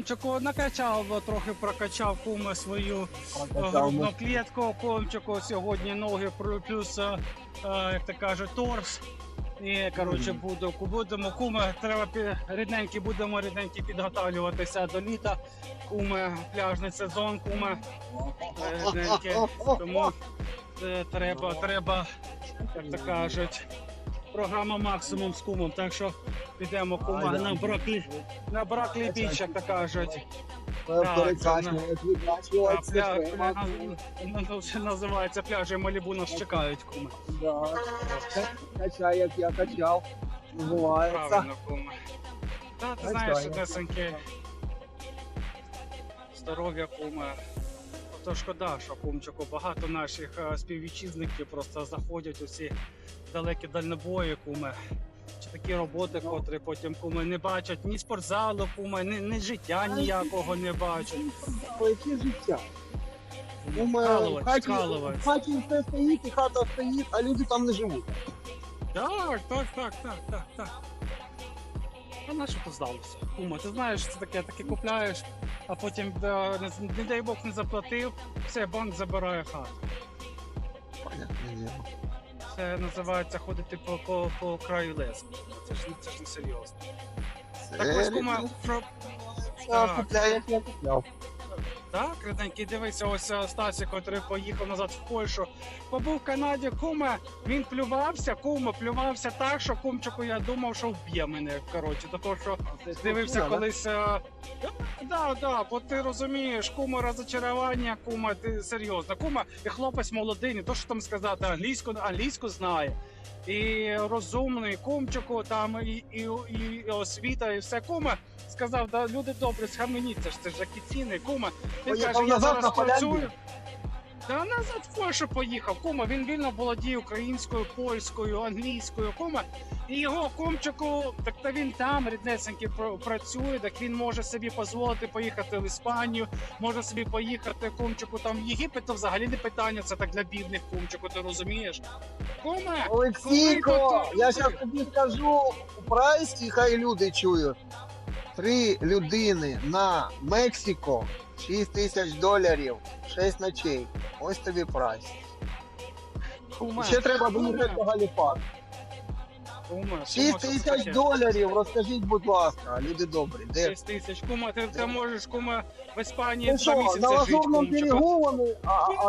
Комчику накачав, трохи прокачав куми свою е, грудну клітку. Комчику сьогодні ноги плю- плюс, е, е, як то кажуть, торс. І коротше буду, будемо куми, треба рідненькі, будемо рідненькі підготовлюватися до літа. Куми, пляжний сезон, куми. рідненькі. Тому треба, треба, як то кажуть, програма максимум з кумом. Так що підемо кума на браклі, на браклі біч, як то кажуть. Так, на- це називається пляжі Малібу нас чекають, куми. Качай, як я качав. Правильно, куми. Та ти знаєш, десеньки. Здоров'я, куми. То шкода, що кумчику багато наших е, співвітчизників просто заходять усі далекі дальнобої, куми. Чи такі роботи, котрі потім куми не бачать ні спортзалу, куми, ні, ні життя ніякого не бачать. О, Яке життя? Хаті, вкалувати. хаті все стоїть, і хата стоїть, а люди там не живуть. Так, так, так, так, так, так. А на що то здалося? Кума, ти знаєш, це таке, таке купляєш, а потім, да, не, не дай Бог, не заплатив, все, банк забирає хату. Понятне діло. Це називається ходити по, по, по краю лесу. Це ж, це ж не серйозно. Так ось кума, про... Це Так. як я купляв. Так, рідненький, дивися, ось е, Стасік, який поїхав назад в Польщу. Побув в Канаді, куме, він плювався, куме, плювався так, що кумчику я думав, що вб'є мене. Коротше, до того, що дивився колись. е, Да, да, бо ти розумієш, кума розочарування, кума, ти серйозно. Кума, і хлопець молодий, не то що там сказати, англійську, англійську знає. І розумний кумчику, там і, і, і, освіта, і все. Кума сказав, да, люди добре, схаменіться ж, це ж офіційний, кума. Він Поїхав каже, я зараз працюю. Та назад в Польщу поїхав. Кума, він вільно володіє українською, польською, англійською. Кума. І його кумчику, так та він там ріднесенький пр- працює, так він може собі дозволити поїхати в Іспанію, може собі поїхати кумчику там в Єгипет, то взагалі не питання, це так для бідних кумчику, ти розумієш? Куме, Олексійко, я зараз тобі скажу прайс, і хай люди чують. Три людини на Мексико, 6 тисяч доларів, 6 ночей. Ось тобі прайс. куме, Ще треба виїхати по Галіфак. 6 куме, що це тисяч доларів, розкажіть, будь ласка, люди добрі. Де? 6 тисяч. Кума, ти, ти можеш, кума, в Іспанії Ну два що, місяці на жити, Лазурному берегу вони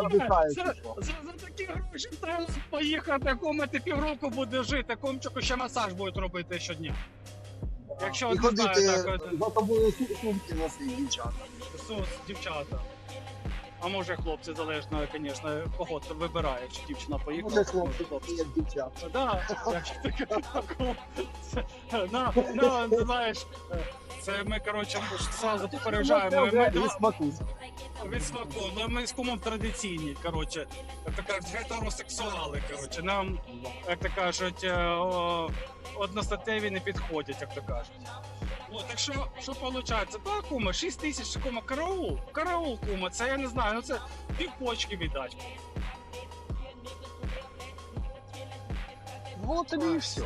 віддихають. За, за, за такі гроші треба поїхати, кума, ти півроку будеш жити, кумчику ще масаж будуть робити щодня. Якщо І ходити так, от, за тобою су- сумки носить, дівчата. сус, дівчата. А може хлопці, залежно, звісно, кого ти вибираєш, чи дівчина поїхала. Може хлопці, хлопці. як дівчата. Да, якщо таке такого. Це, на, на, знаєш, це ми, коротше, зразу попереджаємо. Ми, смаку. Від смаку, ми з кумом традиційні, коротше, як то кажуть, гетеросексуали, коротше, нам, як то кажуть, е, о, одностатеві не підходять, як то кажуть. О, так що, що виходить? Так, кума, 6 тисяч, кума, караул, караул, кума, це я не знаю, ну це півпочки віддать. Ну, тобі і все.